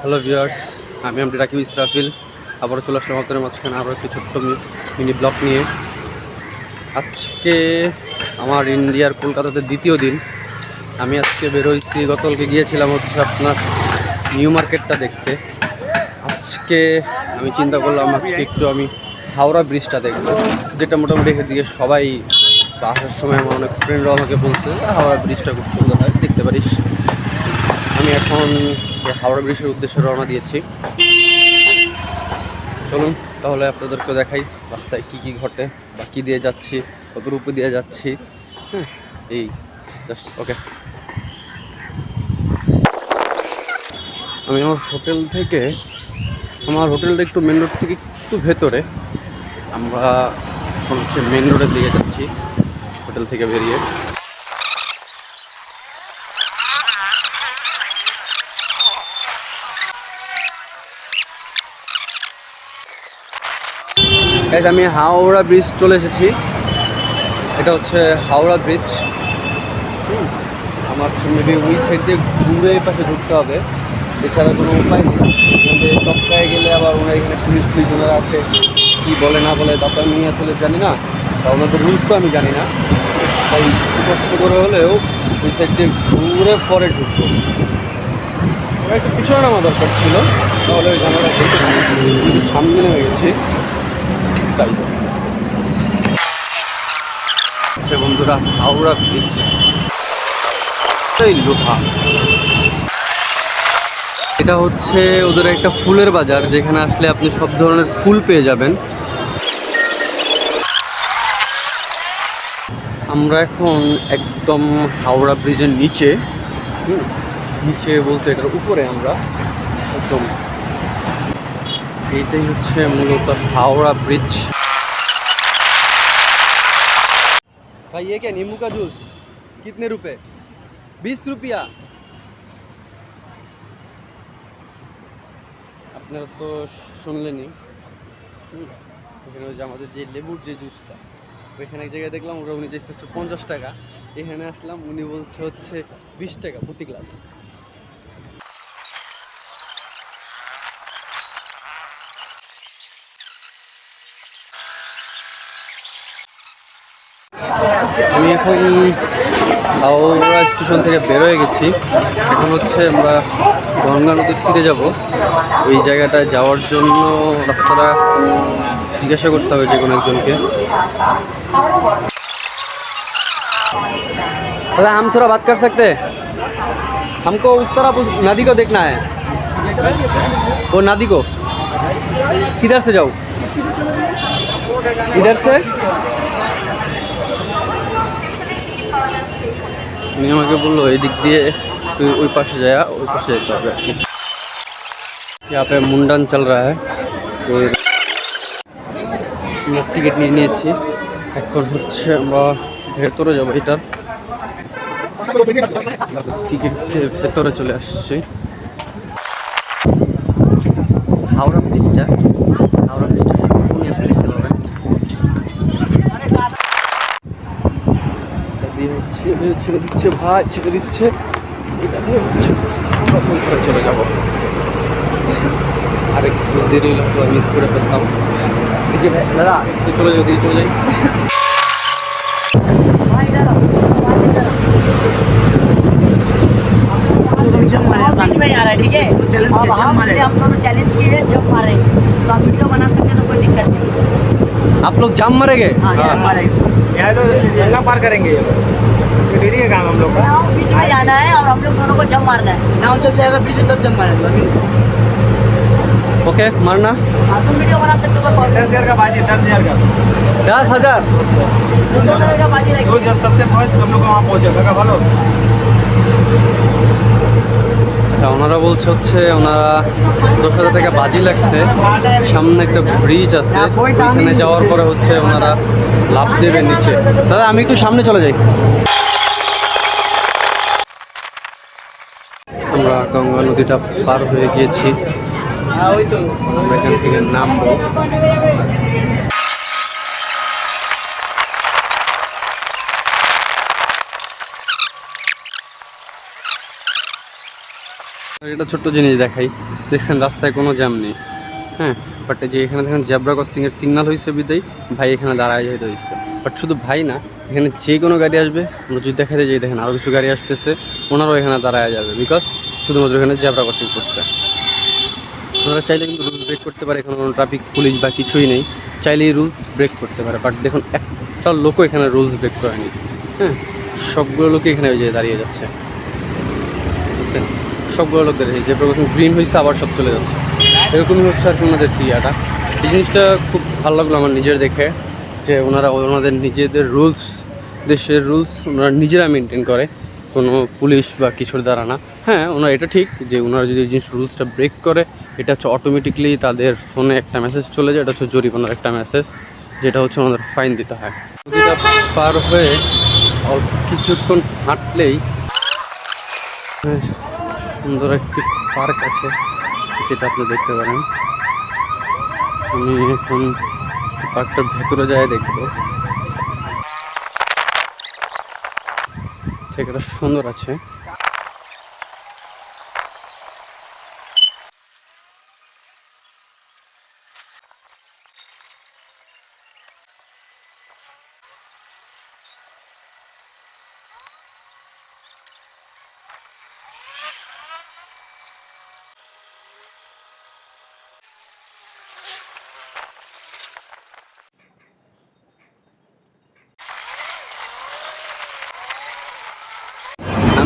Hello viewers আমি আমি রাকিব ইসরাফিল। আবারও চলে আসলাম আপনাদের মাঝখানে আরও একটি ছোট্ট মিনি ব্লগ নিয়ে। আজকে আমার ইন্ডিয়ার কলকাতাতে দ্বিতীয় দিন। আমি আজকে বেরোইছি গতকালকে গিয়েছিলাম হচ্ছে আপনার নিউ মার্কেটটা দেখতে। আজকে আমি চিন্তা করলাম, আজকে একটু আমি হাওড়া ব্রিজটা দেখব, যেটা মোটামুটি এদিকে সবাই আসার সময় আমার অনেক ফ্রেন্ডরাও আমাকে বলছে, হাওড়া ব্রিজটা খুব সুন্দর হয়, দেখতে পারিস। আমি এখন হাওড়া ব্রিজের উদ্দেশ্যে রওনা দিয়েছি। চলুন, তাহলে আপনাদেরকে দেখাই রাস্তায় কি কি ঘটে, বা কী দিয়ে যাচ্ছি কত রূপে দিয়ে যাচ্ছি। হ্যাঁ এই জাস্ট ওকে আমি আমার হোটেল থেকে, আমার হোটেলটা একটু মেন রোড থেকে একটু ভেতরে। আমরা এখন হচ্ছে মেন রোডের দিকে যাচ্ছি, হোটেল থেকে বেরিয়ে। Guys, আমি হাওড়া ব্রিজ চলে এসেছি। এটা হচ্ছে হাওড়া ব্রিজ আমার মেবি ওই সাইড দিয়ে ঘুরে পাশে ঢুকতে হবে। এছাড়া কোনো উপায় নেই। টপকায় গেলে আবার ওরা এখানে পুলিশ টুলিশ ওনারা আছে। কী বলে না বলে তা তো আমি আসলে জানি না। তা ওনাদের রুলসও আমি জানি না। তাই কষ্ট করে হলেও ওই সাইড দিয়ে ঘুরে পরে ঢুকবো। ওরা একটু পিছনে নামা দরকার ছিল। তাহলে ওই ঝামেলা সামনে নেমে গেছি। তাই। আচ্ছা বন্ধুরা, হাওড়া ব্রিজ লোহা। এটা হচ্ছে ওদের একটা ফুলের বাজার, যেখানে আসলে আপনি সব ধরনের ফুল পেয়ে যাবেন। আমরা এখন একদম হাওড়া ব্রিজের নিচে। নিচে বলতে এটার উপরে আমরা একদম এইটাই হচ্ছে মূলত হাওড়া ব্রিজ भाई ये क्या नींबू का जूस कितने रुपए बीस रुपया আপনারা তো শুনলেনই হুম, এখানে ওই যে আমাদের যে লেবুর যে জুসটা ওইখানে এক জায়গায় দেখলাম ওরা উনি চাইছে হচ্ছে পঞ্চাশ টাকা এখানে আসলাম উনি বলছে হচ্ছে বিশ টাকা প্রতি গ্লাস আমি এখন হাওড়া স্টেশন থেকে বেরোয় গেছি এখন হচ্ছে আমরা গঙ্গা নদীর তীরে যাব ওই জায়গাটায় যাওয়ার জন্য রাস্তাটা জিজ্ঞাসা করতে হবে যে কোনো একজনকে दादा हम थोड़ा बात कर सकते हैं हमको उस तरफ उस नदी को देखना है वो नदी को किधर से जाऊँ इधर से উনি আমাকে বললো এই দিক দিয়ে তুই ওই পাশে যায় ওই পাশে যেতে হবে আর কি यहाँ पे मुंडन चल रहा है তো আমরা টিকিট নিয়ে নিয়েছি এখন হচ্ছে আমরা ভেতরে যাবো এটার টিকিট ভেতরে চলে আসছি হাওড়া ব্রিজটা দিচ্ছে ভাই ছেড়ে দিচ্ছে এটা দিয়ে হচ্ছে আমরা কোন করে চলে যাবো আরেকটু দেরি হলে মিস করে ফেলতাম দিকে ভাই দাদা একটু চলে যাও দিকে চলে যাই बीच में आ रहा है ठीक है अब हम हम दोनों चैलेंज किए जब मारेंगे तो आप वीडियो बना सकते हैं तो कोई दिक्कत नहीं आप लोग जाम मरेंगे हाँ जब मारेंगे यहाँ तो गंगा पार करेंगे ये लोग ये डेली का काम हम लोग का बीच में जाना है और हम लोग दोनों को जब मारना है नाव जब जाएगा बीच में तब जब मारेगा अभी ओके मारना हाँ तुम वीडियो बना सकते हो कोई दस हजार का बाजी दस हजार का दस हजार प्रॉब्लम दो सौ का बाजी जो रखिए जब सबसे फर्स्ट हम लोग वहाँ पहुँचे लगा भालो আচ্ছা ওনারা বলছে হচ্ছে ওনারা দশ হাজার টাকা বাজি লাগছে সামনে একটা ব্রিজ আছে ওইখানে যাওয়ার পরে হচ্ছে ওনারা লাভ দেবে নিচে দাদা আমি একটু সামনে চলে যাই আমরা গঙ্গা নদীটা পার হয়ে গিয়েছি। এটা ছোট্ট জিনিস দেখাই। দেখছেন, রাস্তায় কোনো জ্যাম নেই। হ্যাঁ বাট যে এখানে দেখেন জেব্রা ক্রসিংয়ের সিগনাল হয়েছে বিদায়, ভাই এখানে দাঁড়ায় যেতে হয়েছে বাট শুধু ভাই না, এখানে যে কোনো গাড়ি আসবে, আমরা যদি দেখা যায় যে দেখেন আরও কিছু গাড়ি আসতেছে, ওনারাও এখানে দাঁড়ায় যাবে বিকজ শুধুমাত্র এখানে জেব্রা ক্রসিং করছে। ওনারা চাইলে কিন্তু রুলস ব্রেক করতে পারে, এখানে কোনো ট্রাফিক পুলিশ বা কিছুই নেই। চাইলেই রুলস ব্রেক করতে পারে বাট দেখুন একটা লোকও এখানে রুলস ব্রেক করেনি। হ্যাঁ সবগুলো লোকই এখানে ওই যে দাঁড়িয়ে যাচ্ছে। বুঝছেন? সবগুলো লোক দাঁড়িয়ে যে গ্রিন হয়েছে আবার সব চলে যাচ্ছে। এরকমই হচ্ছে আর কি ওনাদের সিরিয়াটা এই জিনিসটা খুব ভালো লাগল আমার নিজের দেখে, যে ওনারা ওনাদের নিজেদের রুলস, দেশের রুলস ওনারা নিজেরা মেনটেন করে, কোনো পুলিশ বা কিছুর দ্বারা না। হ্যাঁ ওনারা এটা ঠিক যে ওনারা যদি এই জিনিস রুলসটা ব্রেক করে, এটা হচ্ছে অটোমেটিকলি তাদের ফোনে একটা মেসেজ চলে যায়, এটা হচ্ছে জরিমানার একটা মেসেজ যেটা হচ্ছে ওনাদের ফাইন দিতে হয়। নদীটা পার হয়ে কিছুক্ষণ হাঁটলেই সুন্দর একটি পার্ক আছে। যেটা আপনি দেখতে পারেন। আমি এখন পার্কটার ভেতরে যায় দেখব। জায়গাটা সুন্দর আছে।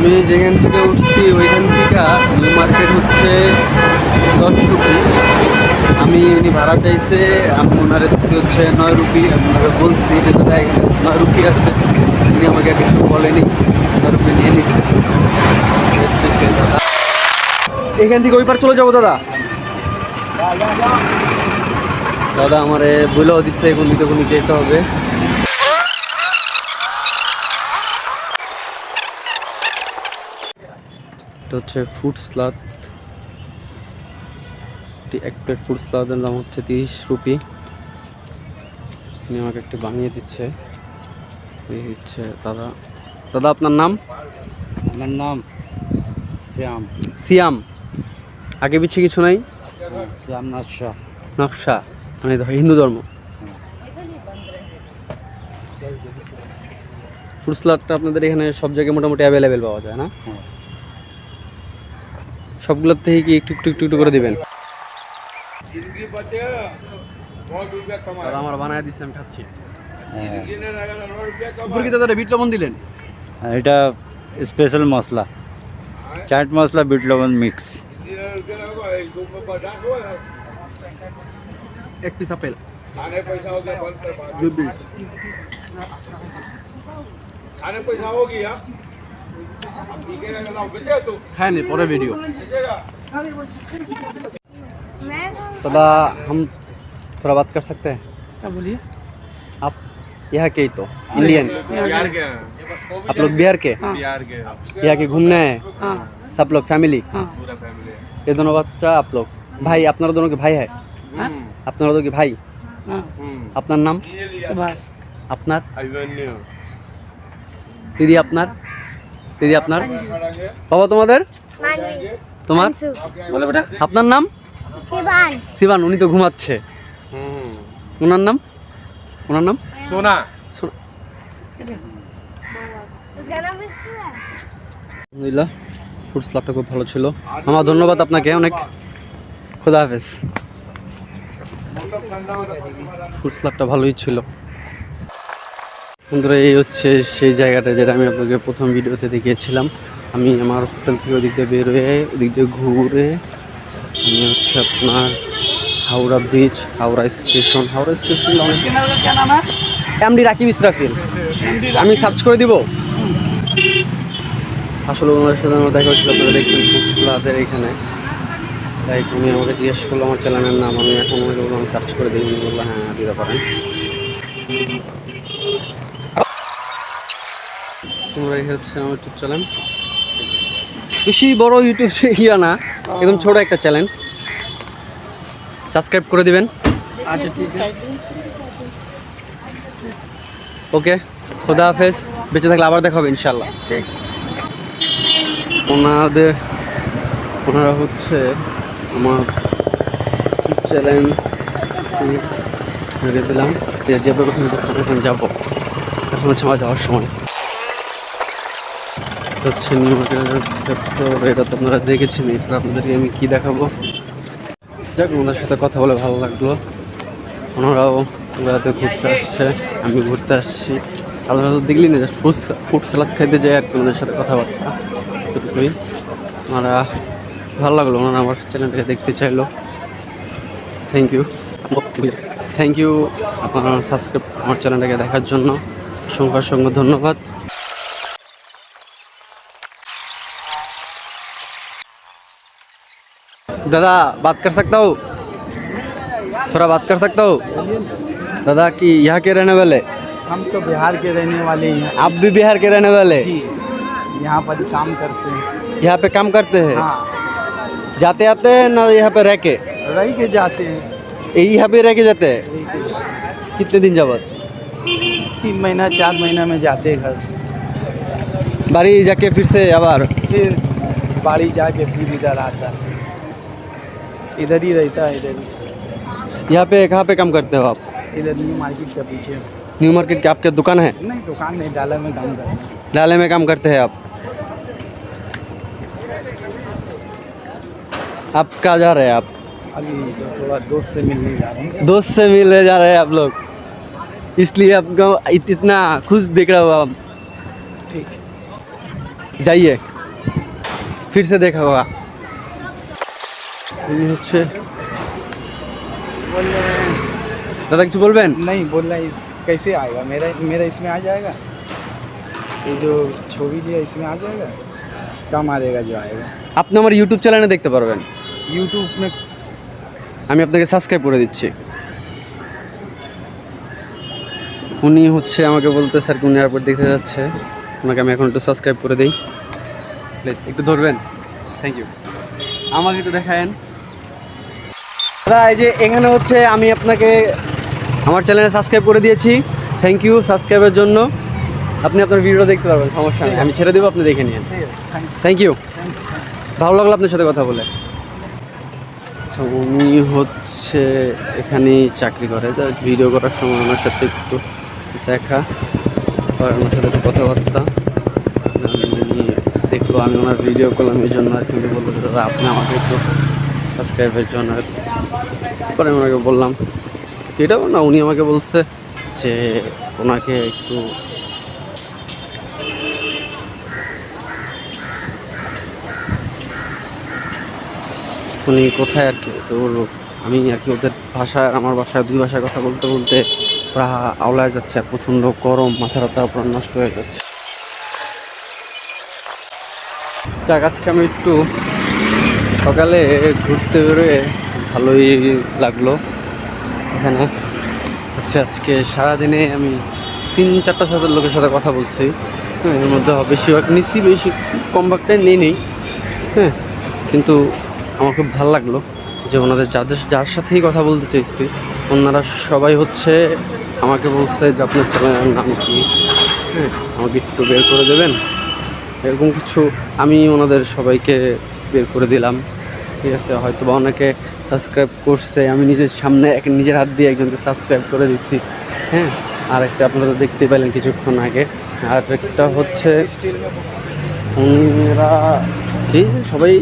আমি যেখান থেকে উঠছি, ওইখান থেকে নিউ মার্কেট হচ্ছে দশ রুপি আমি উনি ভাড়া চাইছে, আমি ওনারে দিচ্ছি হচ্ছে নয় রুপি, আমি ওনাকে বলছি যে, দাদা, এখানে নয় রুপি আছে। উনি আমাকে কিছু বলেনি, নয় রুপি নিয়ে নিচ্ছে। দাদা এখান থেকে ওই পার চলে যাব, দাদা। দাদা আমারে বলেও দিচ্ছে এখন দিতে কোনো যেতে হবে। এটা হচ্ছে ফুড স্লাদ এক প্লেট ফুড স্লাদের দাম হচ্ছে তিরিশ রুপি। উনি আমাকে একটি বানিয়ে দিচ্ছে। হচ্ছে দাদা। দাদা আপনার নাম? আমার নাম শ্যাম। সিয়াম। আগে পিছিয়ে কিছু নাই? শ্যাম নাথ শাহ নকশা। মানে হিন্দু ধর্ম। ফুড স্লাদটা আপনাদের এখানে সব জায়গায় মোটামুটি অ্যাভেলেবেল পাওয়া যায় না? হ্যাঁ। সবগুলোর থেকে কি একটু একটু একটু একটু করে দিবেন? আমার বানায় দিচ্ছে আমি খাচ্ছি। উপরে কি দাদা বিট লবণ দিলেন? এটা স্পেশাল মশলা। চাট মশলা বিট লবণ মিক্স এক পিস আপেল। দুই পিস है नहीं पूरे वीडियो थोड़ा हम थोड़ा बात कर सकते हैं। क्या बोलिए? आप यह के तो इंडियन आप लोग बिहार के? यहाँ के घूमने हैं। हाँ। सब लोग फैमिली हाँ। ये दोनों बच्चा आप लोग? भाई अपना दोनों के भाई है? हाँ? अपना दोनों के भाई? अपना नाम? सुभाष। अपना? दीदी अपना? দিদি আপনার? বাবা তোমাদের? তোমার? বলে বেটা আপনার নাম? শিবান। উনি তো ঘুমাচ্ছে। ওনার নাম? ওনার নাম? সোনা। আলহামদুলিল্লাহ ফুড স্লাবটা খুব ভালো ছিল। আমার ধন্যবাদ আপনাকে অনেক খোদা হাফেজ। ফুড স্লাবটা ভালোই ছিল। বন্ধুরা, এই হচ্ছে সেই জায়গাটা যেটা আমি আপনাকে প্রথম ভিডিওতে দেখিয়েছিলাম। আমি আমার হোটেল থেকে ওদিক দিয়ে বেরোয়, ওদিক দিয়ে ঘুরে আমি হচ্ছে আপনার Howrah bridge Howrah station Howrah station MD Rakib Israfil. আমি সার্চ করে দিব। আসলে ওনার সাথে আমার দেখা হচ্ছিল আপনারা দেখছেন ফুসলাদের এখানে। তাই তুমি আমাকে জিজ্ঞেস করল, আমার চ্যানেলের নাম। আমি এখন আমি সার্চ করে দিই বললাম বলল হ্যাঁ দিতে পারেন তোমরা হচ্ছে আমার ইউটিউব চ্যানেল বেশি বড় ইউটিউব ইয়া না একদম ছোট একটা চ্যানেল সাবস্ক্রাইব করে দিবেন। আচ্ছা ঠিক আছে। ওকে খোদা হাফেজ বেঁচে থাকলে আবার দেখা হবে ইনশাল্লাহ ঠিক। ওনাদের ওনারা হচ্ছে আমার চ্যানেল দিলাম যে যাব এখন যাব। এখন হচ্ছে আমার যাওয়ার সময়। হচ্ছে নিউ মার্কেটের এটা তো আপনারা দেখেছেন, এটা আপনাদেরকে আমি কী দেখাবো? যাক ওনাদের সাথে কথা বলে ভালো লাগল। ওনারাও বেড়াতে ঘুরতে আসছে, আমি ঘুরতে আসছি। আপনারা তো দেখলি না জাস্ট ফুড ফুড সালাদ খাইতে যাই আর কি ওনাদের সাথে কথাবার্তা, এতটুকুই। ওনারা ভালো লাগল, ওনারা আমার চ্যানেলটাকে দেখতে চাইলো। থ্যাংক ইউ থ্যাংক ইউ আপনার সাবস্ক্রাইব আমার চ্যানেলটাকে দেখার জন্য। অসংখ্য অসংখ্য ধন্যবাদ। दादा बात कर सकता हूँ? थोड़ा बात कर सकता हूँ? दादा कि यहाँ के रहने वाले? हम तो बिहार के रहने वाले हैं। आप भी बिहार के रहने वाले? जी। यहाँ पर काम करते हैं। यहाँ पे काम करते हैं? हाँ। जाते आते हैं ना यहाँ पे रह के? रह के जाते हैं। यही यहाँ पे रह के जाते हैं? कितने दिन जाबत हैं। तीन महीना चार महीना में जाते हैं घर। बाड़ी जाके फिर से आबार फिर बाड़ी जाके फिर इधर आता है। इधर ही रहता है इधर ही। यहाँ पे कहाँ पे काम करते हो आप? इधर न्यू मार्केट के पीछे। न्यू मार्केट की आपके दुकान है? नहीं दुकान नहीं डाला में काम करते हैं। डाले में काम करते हैं आप। आप कहाँ जा रहे हैं आप? अभी तो थोड़ा दोस्त से मिलने जा रहे हैं। दोस्त से मिलने जा रहे हैं आप लोग। इसलिए आपको इत- इतना खुश दिख रहा हो आप। ठीक। जाइए। फिर से देखा होगा। ইনি হচ্ছে बोल रहे हैं দাদা কিছু বলবেন नहीं बोल रहे हैं इस- कैसे आएगा मेरा मेरा इसमें आ जाएगा ये जो छवि जी है इसमें आ जाएगा कम आ जाएगा जो आएगा আপনি আমার ইউটিউব চ্যানেলে দেখতে পারবেন यूट्यूब में আমি আপনাকে সাবস্ক্রাইব করে দিচ্ছি উনি হচ্ছে আমাকে বলতে স্যার উনি এয়ারপোর্ট দেখতে যাচ্ছে ওনাকে আমি এখন একটু সাবস্ক্রাইব করে দিই প্লিজ একটু ধরবেন থ্যাংক ইউ আমাকে একটু দেখায়েন দাদা এই যে এখানে হচ্ছে আমি আপনাকে আমার চ্যানেলে সাবস্ক্রাইব করে দিয়েছি। থ্যাংক ইউ সাবস্ক্রাইবের জন্য। আপনি আপনার ভিডিও দেখতে পারবেন সমস্যা নেই। আমি ছেড়ে দেবো আপনি দেখে নিন। থ্যাংক ইউ ভালো লাগল আপনার সাথে কথা বলে। আচ্ছা উনি হচ্ছে এখানেই চাকরি করে। ভিডিও করার সময় ওনার সাথে একটু দেখা আর ওনার সাথে একটু কথাবার্তা। দেখব আমি ওনার ভিডিও করলাম এই জন্য আর কি বলল আপনি আমাকে একটু সাবস্ক্রাইবের জন্য পরে ওনাকে বললাম, এটাও না, উনি আমাকে বলছে যে ওনাকে একটু উনি কোথায় আর কি তো আমি আর কি ওদের ভাষা আর আমার ভাষায়, দুই ভাষায় কথা বলতে বলতে ওরা আওলায় যাচ্ছে আর প্রচণ্ড গরম মাথা রাতা পুরো নষ্ট হয়ে যাচ্ছে। যাক, আজকে আমি একটু সকালে ঘুরতে বেরোয় ভালোই লাগল এখানে। হচ্ছে আজকে সারাদিনে আমি তিন চারটা সাথে লোকের সাথে কথা বলছি। হ্যাঁ এর মধ্যে বেশিরভাগ নিচ্ছি বেশি কম ভাগটাই নেই নেই। হ্যাঁ কিন্তু আমার খুব ভালো লাগল যে ওনাদের যাদের, যার সাথেই কথা বলতে চাইছি, ওনারা সবাই হচ্ছে আমাকে বলছে যে আপনার চ্যানেলের নাম কি? হ্যাঁ আমাকে একটু বের করে দেবেন। এরকম কিছু আমি ওনাদের সবাইকে বের করে দিলাম। ঠিক আছে হয়তো বা অনেকে সাবস্ক্রাইব করছে, আমি নিজের সামনে এক, নিজের হাত দিয়ে একজনকে সাবস্ক্রাইব করে দিচ্ছি হ্যাঁ আর একটা আপনারা দেখতে পেলেন কিছুক্ষণ আগে। আর একটা হচ্ছে, ওনারা যে সবাই,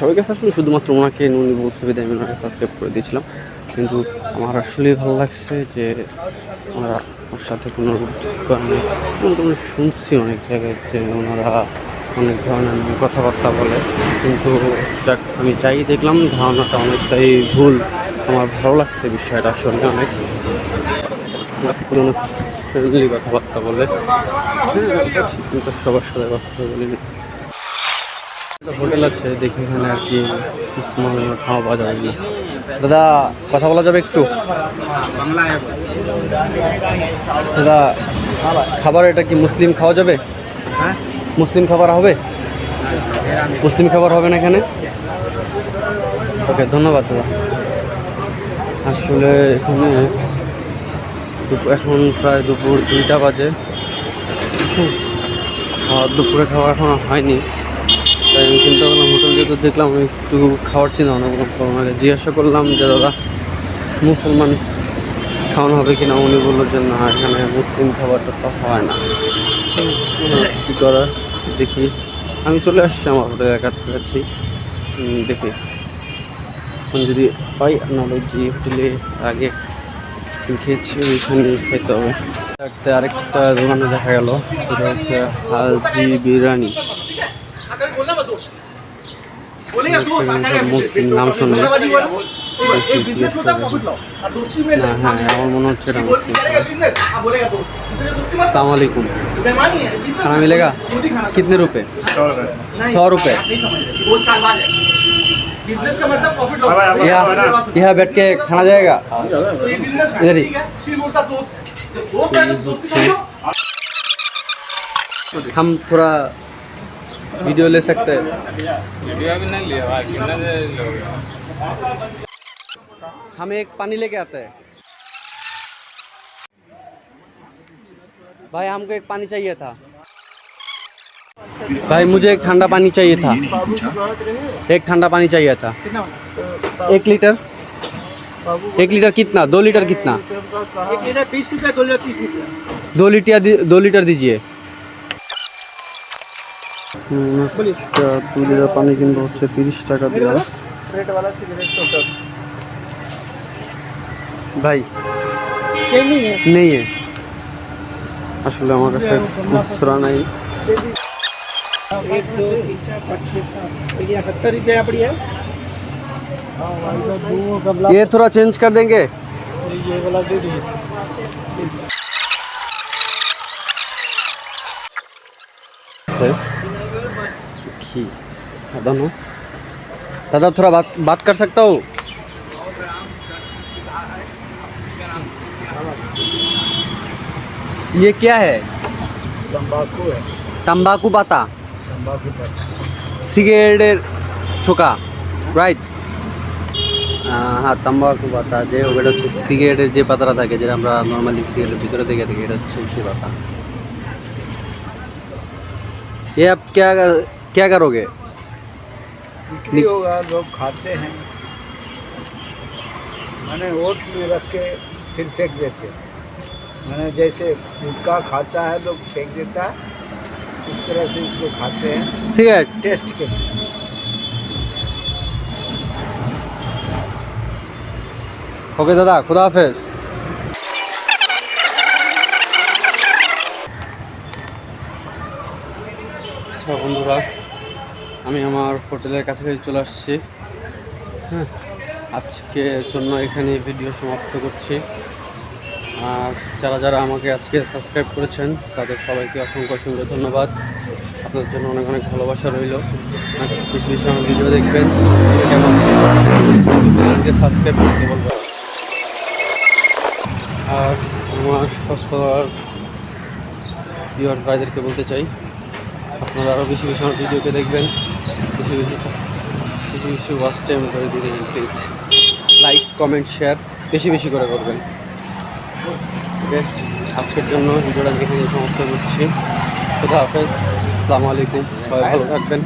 সবাইকে সাবস্ক্রাইব শুধুমাত্র ওনাকে উনি বলছে, বিদায়, আমি ওনাকে সাবস্ক্রাইব করে দিয়েছিলাম। কিন্তু আমার আসলেই ভালো লাগছে যে ওনারা ওর সাথে কোনো কারণে শুনছি অনেক জায়গায় যে ওনারা অনেক ধরনের নিয়ে কথাবার্তা বলে। কিন্তু যাক, আমি যাই দেখলাম, ধারণাটা অনেকটাই ভুল। আমার ভালো লাগছে বিষয়টা আসলে অনেক। ফ্রেন্ডলি কথাবার্তা বলে। কিন্তু সবার সাথে কথা বলি হোটেল আছে, দেখি এখানে আর কি খাওয়া পাওয়া যাবে না দাদা, কথা বলা যাবে একটু? দাদা, খাবার এটা কি মুসলিম খাওয়া যাবে? হ্যাঁ? মুসলিম খাবার হবে? মুসলিম খাবার হবে না এখানে? ওকে, ধন্যবাদ দাদা। আসলে এখানে এখন প্রায় দুপুর দুইটা বাজে। দুপুরে খাবার এখনও হয়নি। তাই আমি চিন্তা করলাম, হোটেল ভিডিওতে দেখলাম, আমি একটু খাওয়ার চিন্তা ভাবনা করলাম। ওনাকে জিজ্ঞাসা করলাম যে, দাদা, মুসলমান খাওয়ানো হবে কিনা? উনি বলল যে, না, এখানে মুসলিম খাবারটা তো হয় না। কী করার? দেখি। আমি চলে আসছি আমার হোটেলের কাছাকাছি। দেখি। এখন যদি পাই নাহলে যে হোটেলে আগে খেয়েছি ওইখানে খেতে হবে একটা আরেকটা দোকানে দেখা গেল। সেটা হচ্ছে হালজি বিরিয়ানি। মুসলিম নাম শুনে। দেখি জিজ্ঞেস করে দেখি। না হ্যাঁ আমার মনে হচ্ছে এটা মুসলিম अस्सलाम वालेकुम खाना मिलेगा कितने रुपए सौ रुपए यहाँ यहाँ बैठ के खाना जाएगा इधर ही हम थोड़ा वीडियो ले सकते हैं हम एक पानी लेके आते हैं भाई हमको एक पानी चाहिए था भाई मुझे एक ठंडा पानी चाहिए था एक ठंडा पानी चाहिए था एक लीटर एक लीटर कितना दो लीटर कितना एक लीटर बीस रुपया दो लीटर तीस रुपया दो लीटर दि- दो लीटर दीजिए দু লিটার পানি কিনবো হচ্ছে তিরিশ টাকা দেওয়া ভাই चेन नहीं है নেই है আসলে আমার কাছে খুচরা নাই एक दो तीन चार पाँच छः सात देखिए सत्तर रुपया पड़ी है ये थोड़ा चेंज कर देंगे ये वाला दे दीजिए घी दादा दादा थोड़ा बात बात कर सकता हूँ ये क्या है तम्बाकू है तंबाकू पाता तम्बाकू पर সিগারেটের ছোকা রাইট হ্যাঁ তাম্বাকু পাতা যে হোক এটা হচ্ছে সিগারেটের যে পাতাটা থাকে যেটা আমরা নর্মালি সিগারেটের ভিতরে থেকে থাকি এটা হচ্ছে সেই পাতা ये आप क्या कर, क्या करोगे बिक्री होगा लोग खाते हैं मैंने ओट में रख के फिर फेंक देते हैं मैंने जैसे गुटखा खाता है लोग फेंक देता है इस तरह से इसको खाते हैं सिगरेट टेस्ट के लिए ওকে দাদা খুদা হাফেজ আচ্ছা বন্ধুরা আমি আমার হোটেলের কাছাকাছি চলে আসছি হ্যাঁ আজকের জন্য এখানে ভিডিও সমাপ্ত করছি আর যারা যারা আমাকে আজকে সাবস্ক্রাইব করেছেন, তাদের সবাইকে অসংখ্য অসংখ্য ধন্যবাদ। আপনাদের জন্য অনেক অনেক ভালোবাসা রইল। বেশি বেশি আমার ভিডিও দেখবেন। চ্যানেলকে সাবস্ক্রাইব করতে বলবেন। আর আমার সবার ভাইদেরকে বলতে চাই, আপনারা আরও বেশি বেশি আমার ভিডিওকে দেখবেন। বেশি বেশি বেশি বেশি ওয়াচ টাইম করে প্লিজ লাইক কমেন্ট শেয়ার বেশি বেশি করে করবেন। আজকের জন্য ভিডিওটা যে সমস্ত করছি। খুদা হাফেজ আসসালামু আলাইকুম। সবাই ভালো থাকবেন।